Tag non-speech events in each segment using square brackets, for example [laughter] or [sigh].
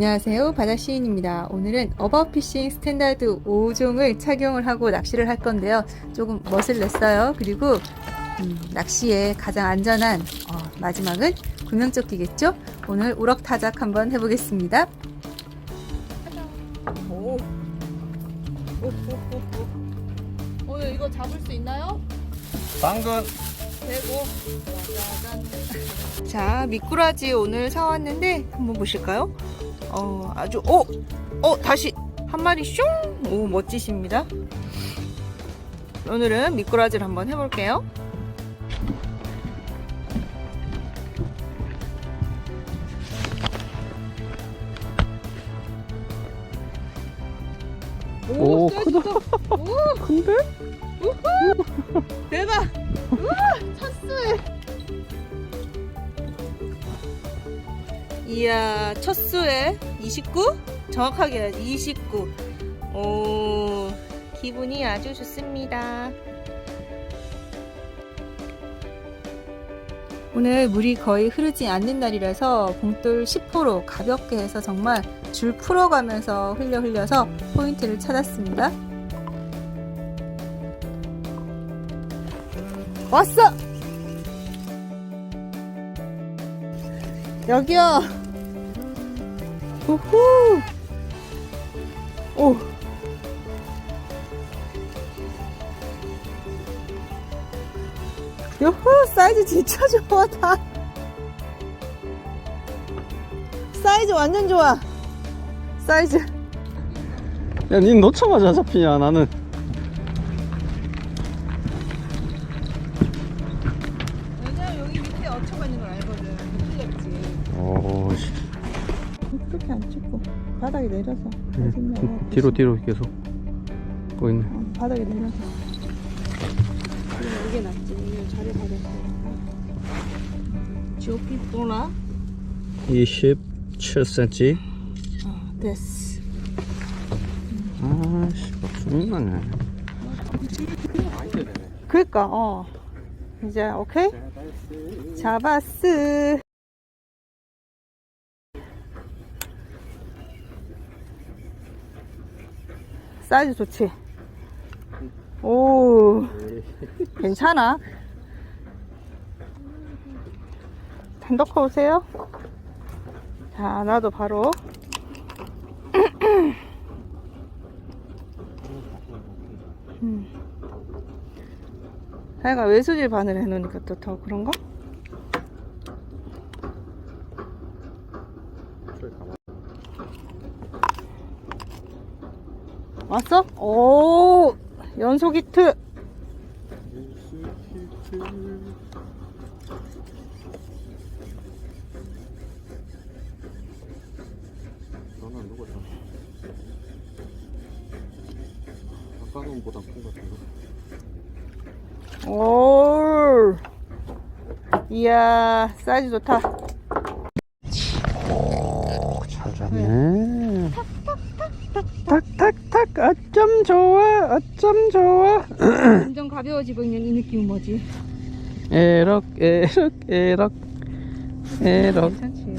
안녕하세요. 바다시인입니다. 오늘은 어바피싱 스탠다드 5종을 착용을 하고 낚시를 할 건데요. 조금 멋을 냈어요. 그리고 음, 낚시에 가장 안전한 어, 마지막은 구명조끼겠죠? 오늘 우럭 타작 한번 해보겠습니다. 오. 오늘 이거 잡을 수 있나요? 당근 되고 자 미꾸라지 오늘 사왔는데 한번 보실까요? 어 아주 오! 어 다시 한 마리 슝! 오 멋지십니다 오늘은 미꾸라지를 한번 해볼게요 오, 사이즈 크다. 오 큰데? [laughs] 대박! 우와! 첫수에! 이야, 첫 수에 29? 정확하게 해야지, 29. 오, 기분이 아주 좋습니다. 오늘 물이 거의 흐르지 않는 날이라서 봉돌 10호로 가볍게 해서 정말 줄 풀어가면서 흘려 흘려서 포인트를 찾았습니다. 왔어! 여기요! 우후! 오! 요호! 사이즈 진짜 좋아, 다! 사이즈 완전 좋아! 사이즈. 야, 니 놓자마자 잡히냐, 나는. 왜냐면 여기 밑에 어초가 있는 걸 알거든. 틀렸지. 오, 씨. 그렇게 안 찍고 바닥에 내려서 응. 뒤로, 뒤로 계속. 보이네. 어, 바닥에 내려서 이게 낫지 이거 자리 잡았어 지오피 또나 27cm. 어, 됐어 아, 씨, 죽는다네. 그니까 어 이제 오케이 잡았어 사이즈 좋지? 오 괜찮아? 단독 오세요. 자 나도 바로. 음. 하여가 외수질 바늘 해놓으니까 또 더 그런가? 왔어? 오 연속 히트 너는 누구야? 아까 놈보다 큰것 같은데. 오 이야 사이즈 좋다 잘 잡네. 탁탁탁, 어쩜 좋아, 어쩜 좋아. [clears throat] 점점 가벼워지고 있는 이 느낌은 뭐지? 에럭, 에럭, 에럭, 에럭. 괜찮지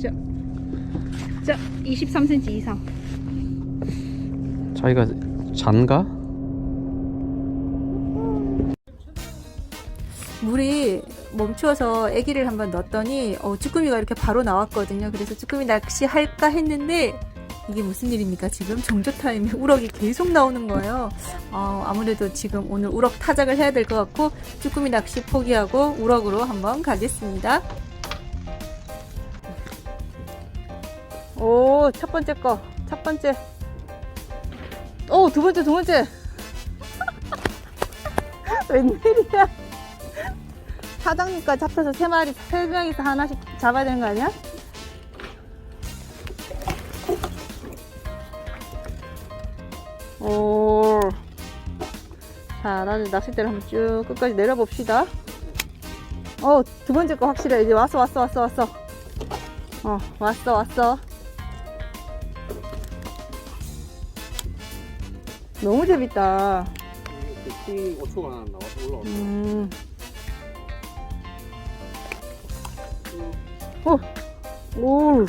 자, 자 23cm 이상 자기가 잔가? 물이 멈춰서 아기를 한번 넣었더니 어, 쭈꾸미가 이렇게 바로 나왔거든요. 그래서 쭈꾸미 낚시 할까 했는데 이게 무슨 일입니까? 지금 정조 타임에 우럭이 계속 나오는 거예요. 어, 아무래도 지금 오늘 우럭 타작을 해야 될 것 같고 쭈꾸미 낚시 포기하고 우럭으로 한번 가겠습니다. 오, 첫 번째 거. 첫 번째. 오, 두 번째, 두 번째. [laughs] 웬일이야. 사장님까지 합쳐서 세 마리, 세 명이서 하나씩 잡아야 되는 거 아니야? 나는 낚싯대를 한번 쭉 끝까지 내려봅시다. 어, 두 번째 거 확실해. 이제 왔어, 왔어, 왔어, 왔어. 어, 왔어, 왔어. 너무 재밌다. 킹 5초가 나와서 올라왔어. 음. 오, 오,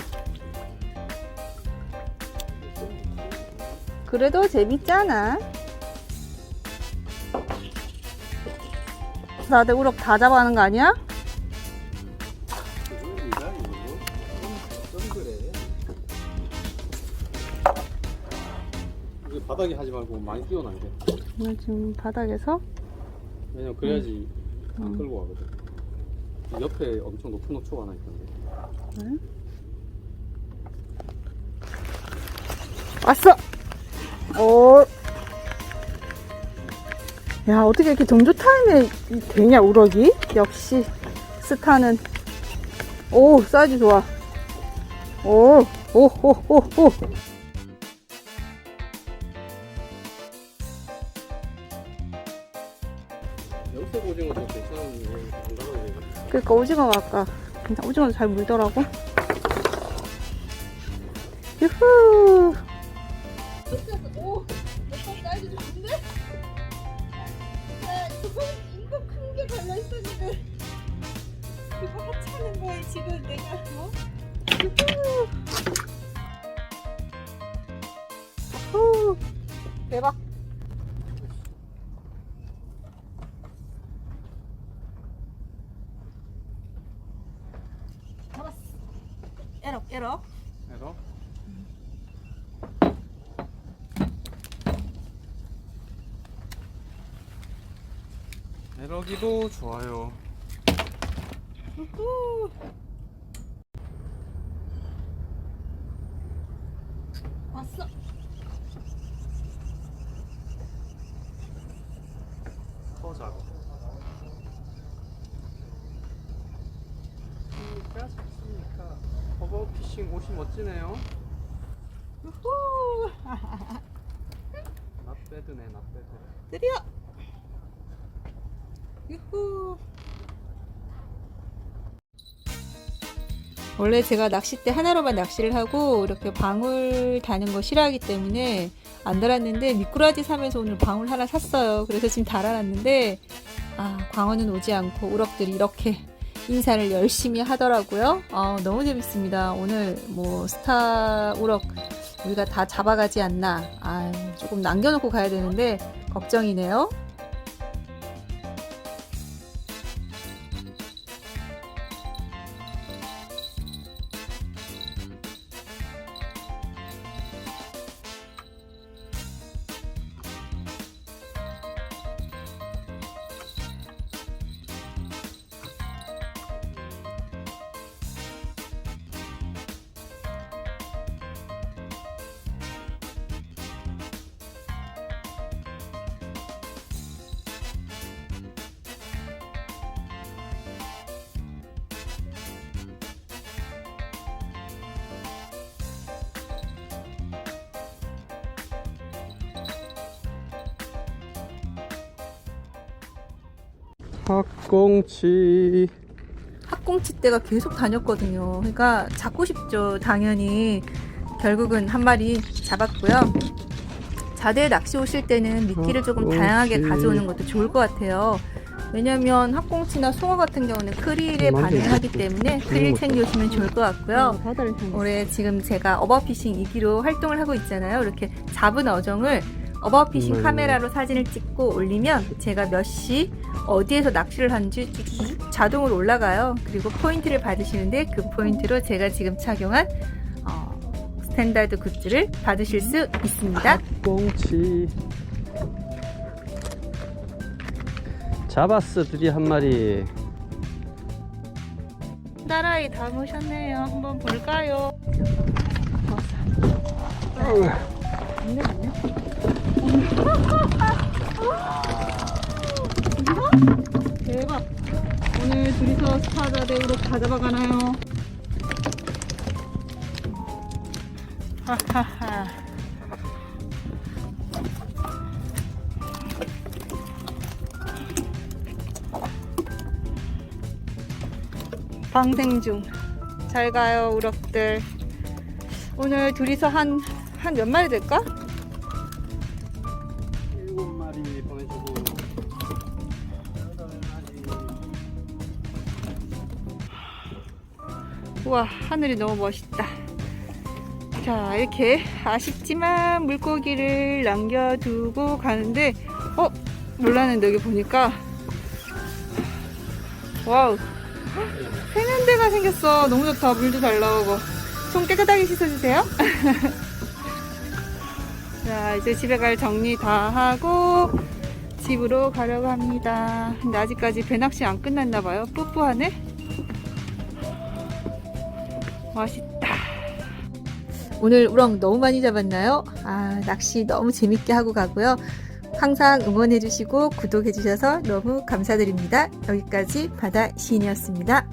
그래도 재밌잖아. 다들 우럭 다 잡아하는 거 아니야? 이게 바닥에 하지 말고 많이 띄워놔야 돼. 지금 바닥에서 왜냐면 그래야지 음. 안 끌고 가거든. 옆에 엄청 높은 호초가 하나 있던데. 왔어. 오. 야 어떻게 이렇게 정조 타임에 이- 되냐 우럭이? 역시 스타는 오 사이즈 좋아. 오 오 오 오 오. 염색 오징어도 괜찮은데 안 가져도 그러니까 오징어가 아까 오징어도 잘 물더라고. 유후. 게 달려 있었는데 그거 하찮은 거에 지금 내가 어? 후. 대박. 잡았어. 에럭 에럭. 해서 에러기도 좋아요. 우후. 왔어. 서작. 그러니까 좋습니까? 허버 피싱 옷이 멋지네요. 우후. [laughs] 낫배드네 낫배드. 드디어. 유후. 원래 제가 낚싯대 하나로만 낚시를 하고 이렇게 방울 다는 거 싫어하기 때문에 안 달았는데 미꾸라지 사면서 오늘 방울 하나 샀어요. 그래서 지금 달아놨는데 아 광어는 오지 않고 우럭들이 이렇게 인사를 열심히 하더라고요. 아, 너무 재밌습니다. 오늘 뭐 스타 우럭 우리가 다 잡아가지 않나. 아 조금 남겨놓고 가야 되는데 걱정이네요. 학꽁치. 학꽁치 떼가 계속 다녔거든요. 그러니까 잡고 싶죠, 당연히. 결국은 한 마리 잡았고요. 자대 낚시 오실 때는 미끼를 조금 학꽁치. 다양하게 가져오는 것도 좋을 것 같아요. 왜냐면 학꽁치나 송어 같은 경우는 크릴에 음, 반응을 맞아요. 하기 때문에 크릴. 챙겨오시면 좋을 것 같고요. 향해. 올해 지금 제가 어바피싱 2기로 활동을 하고 있잖아요. 이렇게 잡은 어종을 어바피싱 음. 카메라로 사진을 찍고 올리면 제가 몇 시 어디에서 낚시를 하는지 쭈쭈쭈 자동으로 올라가요. 그리고 포인트를 받으시는데 그 포인트로 제가 지금 착용한 어, 스탠다드 굿즈를 받으실 수 있습니다. 학꽁치. 잡았어 드디어 한 마리. 딸아이 담으셨네요. 한번 볼까요? 대박. 오늘 둘이서 스타자대 우럭 다 잡아가나요? 방생 중. 잘 가요, 우럭들. 오늘 둘이서 한, 한 몇 마리 될까? 마리 보내주고. 우와, 하늘이 너무 멋있다. 자, 이렇게 아쉽지만 물고기를 남겨두고 가는데, 어? 몰랐는데 여기 보니까, 와우. 세면대가 생겼어. 너무 좋다. 물도 잘 나오고. 손 깨끗하게 씻어주세요. [laughs] 자, 이제 집에 갈 정리 다 하고, 집으로 가려고 합니다. 근데 아직까지 배낚시 안 끝났나 봐요. 뿌뿌하네? 맛있다. 오늘 우렁 너무 많이 잡았나요? 아, 낚시 너무 재밌게 하고 가고요. 항상 응원해주시고 구독해주셔서 너무 감사드립니다. 여기까지 바다 시인이었습니다.